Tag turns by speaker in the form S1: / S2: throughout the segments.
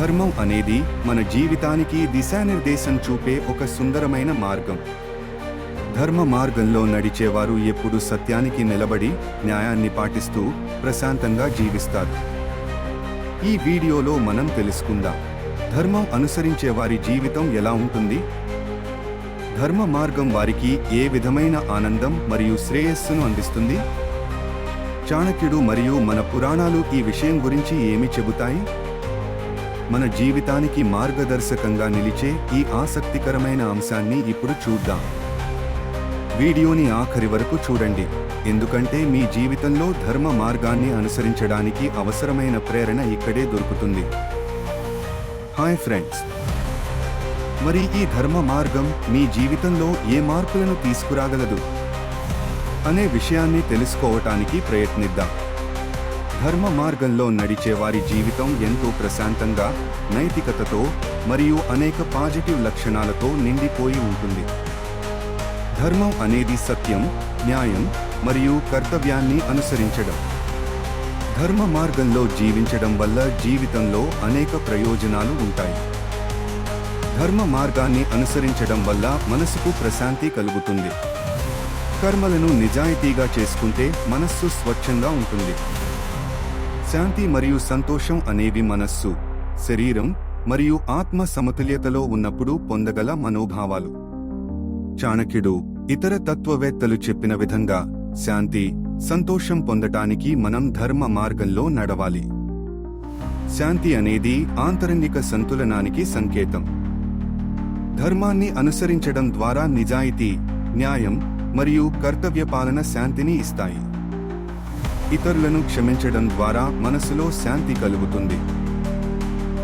S1: ధర్మం అనేది మన జీవితానికి దిశానిర్దేశం చూపే ఒక సుందరమైన మార్గం. ధర్మ మార్గంలో నడిచేవారు ఎప్పుడు సత్యానికి నిలబడి న్యాయాన్ని పాటిస్తూ ప్రశాంతంగా జీవిస్తారు. ఈ వీడియోలో మనం తెలుసుకుందాం. ధర్మం అనుసరించే వారి జీవితం ఎలా ఉంటుంది? ధర్మ మార్గం వారికి ఏ విధమైన ఆనందం మరియు శ్రేయస్సును అందిస్తుంది? చాణక్యుడు మరియు మన పురాణాలు ఈ విషయం గురించి ఏమి చెబుతాయి? మన జీవితానికి మార్గదర్శకంగా నిలిచే ఈ ఆసక్తికరమైన అంశాన్ని ఇప్పుడు చూద్దాం. వీడియోని ఆఖరి వరకు చూడండి. ఎందుకంటే మీ జీవితంలో ధర్మ మార్గాన్ని అనుసరించడానికి అవసరమైన ప్రేరణ ఇక్కడే దొరుకుతుంది. Hi friends. మరి ఈ ధర్మ మార్గం మీ జీవితంలో ఏ మార్పులను తీసుకురాగలదు? అనే విషయాన్ని తెలుసుకోవటానికి ప్రయత్నిద్దాం. ధర్మ మార్గంలో నడిచే వారి జీవితం ఎంతో ప్రశాంతంగా నైతికతతో మరియు అనేక పాజిటివ్ లక్షణాలతో నిండిపోయి ఉంటుంది. ధర్మం అనేది సత్యం న్యాయం మరియు కర్తవ్యాన్ని అనుసరించడం. ధర్మ మార్గంలో జీవించడం వల్ల జీవితంలో అనేక ప్రయోజనాలు ఉంటాయి. ధర్మ మార్గాన్ని అనుసరించడం వల్ల మనసుకు ప్రశాంతి కలుగుతుంది. కర్మలను నిజాయితీగా చేసుకుంటే మనస్సు స్వచ్ఛంగా ఉంటుంది. శాంతి మరియు సంతోషం అనేవి మనస్సు శరీరం మరియు ఆత్మ సమతుల్యతలో ఉన్నప్పుడు పొందగల మనోభావాలు. చాణక్యుడు ఇతర తత్వవేత్తలు చెప్పిన విధంగా శాంతి సంతోషం పొందటానికి మనం ధర్మ మార్గంలో నడవాలి. శాంతి అనేది ఆంతరంగిక సంతులనానికి సంకేతం. ధర్మాన్ని అనుసరించడం ద్వారా నిజాయితీ న్యాయం మరియు కర్తవ్య పాలన శాంతిని ఇస్తాయి. ఇతరులను క్షమించడం ద్వారా మనసులో శాంతి కలుగుతుంది.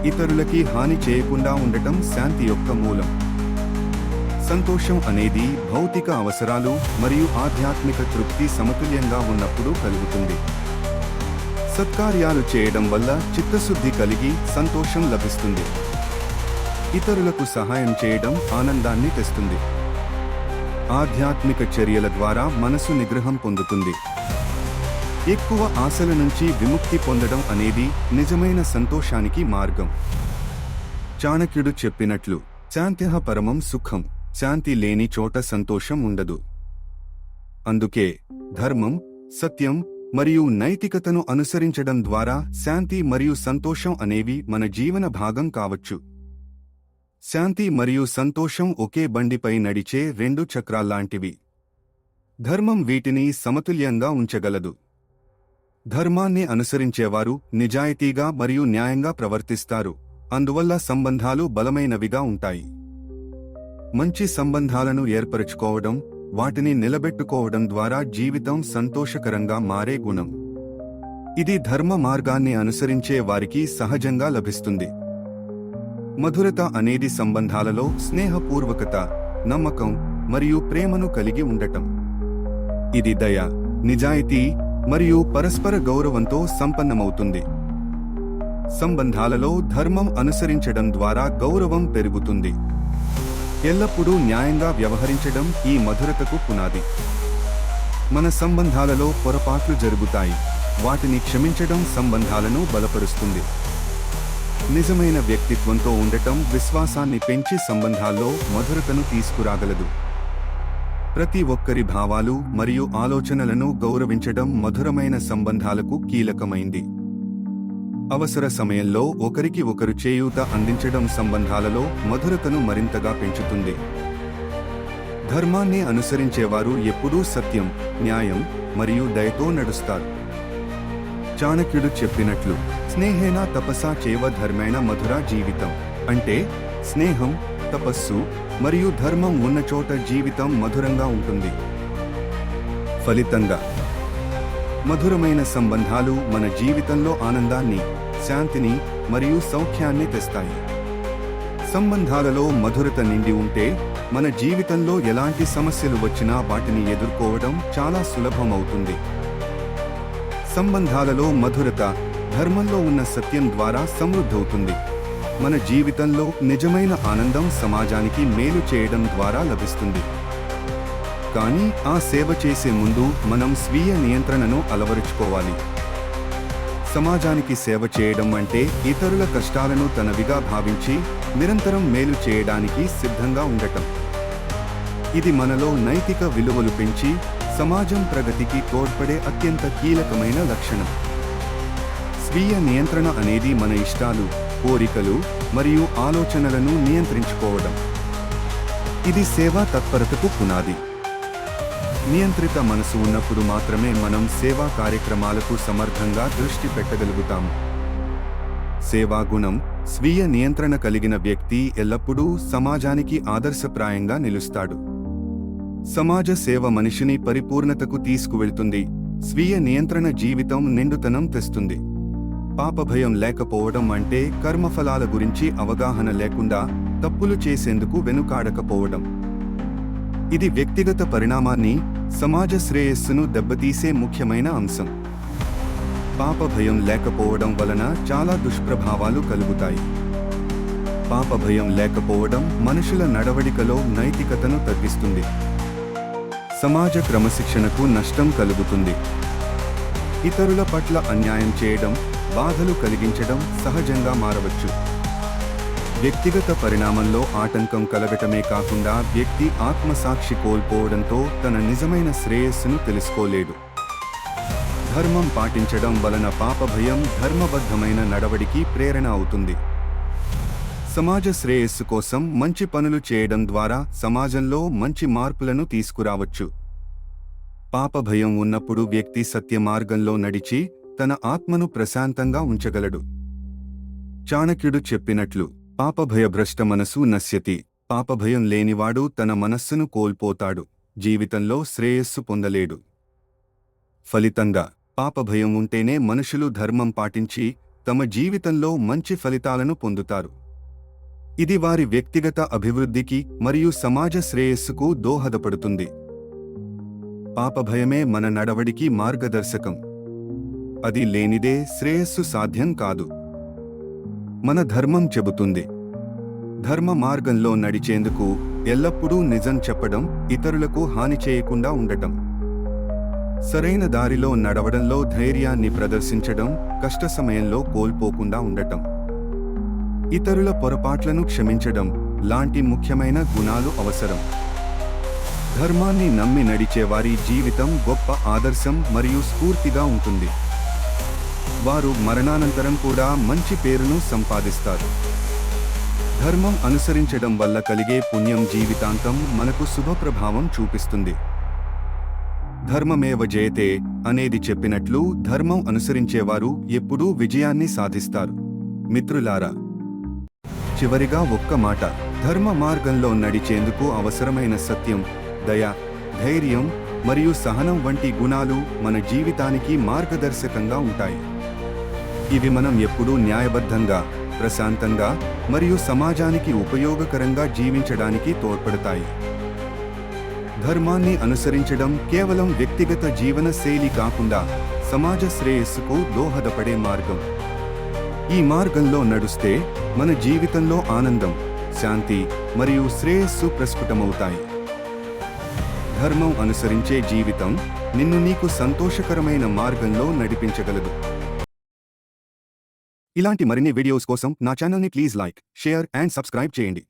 S1: ఇతరులకి హాని చేయకుండా ఉండటం శాంతి యొక్క మూలం. సంతోషం అనేది భౌతిక అవసరాలు మరియు ఆధ్యాత్మిక తృప్తి సమతుల్యంగా ఉన్నప్పుడు కలుగుతుంది. సత్కార్యాలు చేయడం వల్ల చిత్తశుద్ధి కలిగి సంతోషం లభిస్తుంది. ఇతరులకు సహాయం చేయడం ఆనందాన్ని తెస్తుంది. ఆధ్యాత్మిక చర్యల ద్వారా మనసు నిగ్రహం పొందుతుంది. ఎక్కువ ఆశల నుంచి విముక్తి పొందడం అనేది నిజమైన సంతోషానికి మార్గం. చాణక్యుడు చెప్పినట్లు శాంత్యః పరమం సుఖం శాంతి లేని చోట సంతోషం ఉండదు. అందుకే ధర్మం సత్యం మరియు నైతికతను అనుసరించడం ద్వారా శాంతి మరియు సంతోషం అనేవి మన జీవన భాగం కావచ్చు. శాంతి మరియు సంతోషం ఒకే బండిపై నడిచే రెండు చక్రాల్లాంటివి. ధర్మం వీటిని సమతుల్యంగా ఉంచగలదు. ధర్మాన్ని అనుసరించేవారు నిజాయితీగా మరియు న్యాయంగా ప్రవర్తిస్తారు. అందువల్ల సంబంధాలు బలమైనవిగా ఉంటాయి. మంచి సంబంధాలను ఏర్పరచుకోవడం వాటిని నిలబెట్టుకోవడం ద్వారా జీవితం సంతోషకరంగా మారే గుణం. ఇది ధర్మ మార్గాన్ని అనుసరించే వారికి సహజంగా లభిస్తుంది. మధురత అనేది సంబంధాలలో స్నేహపూర్వకత నమ్మకం మరియు ప్రేమను కలిగి ఉండటం. ఇది దయ నిజాయితీ మరియు పరస్పర గౌరవంతో సంపన్నమవుతుంది. సంబంధాలలో ధర్మం అనుసరించడం ద్వారా గౌరవం పెరుగుతుంది. ఎల్లప్పుడూ న్యాయంగా వ్యవహరించడం ఈ మధురతకు పునాది. మన సంబంధాలలో పొరపాట్లు జరుగుతాయి. వాటిని క్షమించడం సంబంధాలను బలపరుస్తుంది. నిజమైన వ్యక్తిత్వంతో ఉండటం విశ్వాసాన్ని పెంచి సంబంధాల్లో మధురతను తీసుకురాగలదు. ప్రతి ఒక్కరి భావాలు మరియు ఆలోచనలను గౌరవించడం మధురమైన సంబంధాలకు కీలకమైంది. అవసర సమయంలో ఒకరికి ఒకరు చేయూత అందించడం సంబంధాలలో మధురతను మరింతగా పెంచుతుంది. ధర్మాన్ని అనుసరించేవారు ఎప్పుడూ సత్యం న్యాయం మరియు దయతో నడుస్తారు. చాణక్యుడు చెప్పినట్లు స్నేహేన తపసా చేవ ధర్మేణ మధుర జీవితం. అంటే స్నేహం తపస్సు మరియు ధర్మం ఉన్న చోట జీవితం మధురంగా ఉంటుంది. ఫలితంగా మధురమైన సంబంధాలు మన జీవితంలో ఆనందాన్ని శాంతిని మరియు సౌఖ్యాన్ని తెస్తాయి. సంబంధాలలో మధురత నిండి ఉంటే మన జీవితంలో ఎలాంటి సమస్యలు వచ్చినా వాటిని ఎదుర్కోవడం చాలా సులభమవుతుంది. సంబంధాలలో మధురత ధర్మంలో ఉన్న సత్యం ద్వారా సమృద్ధవుతుంది మన జీవితంలో నిజమైన ఆనందం సమాజానికి మేలు చేయడం ద్వారా లభిస్తుంది. కానీ ఆ సేవ చేసే ముందు మనం స్వీయ నియంత్రణను అలవరుచుకోవాలి. సమాజానికి సేవ చేయడం అంటే ఇతరుల కష్టాలను తనవిగా భావించి నిరంతరం మేలు చేయడానికి సిద్ధంగా ఉండటం. ఇది మనలో నైతిక విలువలు పెంచి సమాజం ప్రగతికి తోడ్పడే అత్యంత కీలకమైన లక్షణం. స్వీయ నియంత్రణ అనేది మన ఇష్టాలు. కోరికలు మరియు ఆలోచనలను నియంత్రించుకోవడం. ఇది సేవా తత్పరతకు పునాది. నియంత్రిత మనసు ఉన్నప్పుడు మాత్రమే మనం సేవా కార్యక్రమాలకు సమర్థంగా దృష్టి పెట్టగలుగుతాము. సేవా గుణం స్వీయ నియంత్రణ కలిగిన వ్యక్తి ఎల్లప్పుడూ సమాజానికి ఆదర్శప్రాయంగా నిలుస్తాడు. సమాజ సేవ మనిషిని పరిపూర్ణతకు తీసుకువెళ్తుంది. స్వీయ నియంత్రణ జీవితం నిండుతనం తెస్తుంది. పాపభయం లేకపోవడం అంటే కర్మఫలాల గురించి అవగాహన లేకుండా తప్పులు చేసేందుకు వెనుకాడకపోవడం. ఇది వ్యక్తిగత పరిణామాన్ని సమాజ శ్రేయస్సును దెబ్బతీసే ముఖ్యమైన అంశం. పాపభయం లేకపోవడం వలన చాలా దుష్ప్రభావాలు కలుగుతాయి. పాపభయం లేకపోవడం మనుషుల నడవడికలో నైతికతను తగ్గిస్తుంది. సమాజ క్రమశిక్షణకు నష్టం కలుగుతుంది. ఇతరుల పట్ల అన్యాయం చేయడం బాధలు కలిగించడం సహజంగా మారవచ్చు. వ్యక్తిగత పరిణామంలో ఆటంకం కలగటమే కాకుండా వ్యక్తి ఆత్మసాక్షి కోల్పోవడంతో తన నిజమైన శ్రేయస్సును తెలుసుకోలేడు. ధర్మం పాటించడం వలన పాపభయం ధర్మబద్ధమైన నడవడికి ప్రేరణ అవుతుంది. సమాజ శ్రేయస్సు కోసం మంచి పనులు చేయడం ద్వారా సమాజంలో మంచి మార్పులను తీసుకురావచ్చు. పాపభయం ఉన్నప్పుడు వ్యక్తి సత్య మార్గంలో నడిచి తన ఆత్మను ప్రశాంతంగా ఉంచగలడు. చాణక్యుడు చెప్పినట్లు పాపభయభ్రష్ట మనసు నశ్యతి పాపభయం లేనివాడు తన మనస్సును కోల్పోతాడు జీవితంలో శ్రేయస్సు పొందలేడు. ఫలితంగా పాపభయం ఉంటేనే మనుషులు ధర్మం పాటించి తమ జీవితంలో మంచి ఫలితాలను పొందుతారు. ఇది వారి వ్యక్తిగత అభివృద్ధికి మరియు సమాజ శ్రేయస్సుకు దోహదపడుతుంది. పాపభయమే మన నడవడికి మార్గదర్శకం. అది లేనిదే శ్రేయస్సు సాధ్యం కాదు. మన ధర్మం చెబుతుంది. ధర్మ మార్గంలో నడిచేందుకు ఎల్లప్పుడూ నిజం చెప్పడం ఇతరులకు హాని చేయకుండా ఉండటం. సరైన దారిలో నడవడంలో ధైర్యాన్ని ప్రదర్శించడం కష్ట సమయంలో కోల్పోకుండా ఉండటం. ఇతరుల పొరపాట్లను క్షమించడం లాంటి ముఖ్యమైన గుణాలు అవసరం. ధర్మాన్ని నమ్మి నడిచేవారి జీవితం గొప్ప ఆదర్శం మరియు స్ఫూర్తిగా ఉంటుంది. వారు మరణానంతరం కూడా మంచి పేరును సంపాదిస్తారు. ధర్మం అనుసరించడం వల్ల కలిగే పుణ్యం జీవితాంతం మనకు శుభ ప్రభావం చూపిస్తుంది. ధర్మమేవ జయతే అనేది చెప్పినట్లు ధర్మం అనుసరించేవారు ఎప్పుడూ విజయాన్ని సాధిస్తారు. మిత్రులారా చివరిగా ఒక్క మాట. ధర్మ మార్గంలో నడిచేందుకు అవసరమైన సత్యం దయ ధైర్యం మరియు సహనం వంటి గుణాలు మన జీవితానికి మార్గదర్శకంగా ఉంటాయి. ఇవి మనం ఎప్పుడూ న్యాయబద్ధంగా ప్రశాంతంగా మరియు సమాజానికి ఉపయోగకరంగా జీవించడానికి తోడ్పడతాయి. ధర్మాన్ని అనుసరించడం కేవలం వ్యక్తిగత జీవన శైలి కాకుండా సమాజ శ్రేయస్సుకు దోహదపడే మార్గం. ఈ మార్గంలో నడుస్తే మన జీవితంలో ఆనందం శాంతి మరియు శ్రేయస్సు ప్రస్ఫుటమవుతాయి. ధర్మం అనుసరించే జీవితం నిన్ను నీకు సంతోషకరమైన మార్గంలో నడిపించగలదు. ఇలాంటి మరిన్ని వీడియోస్ కోసం నా ఛానల్ని please like share and subscribe చేయండి.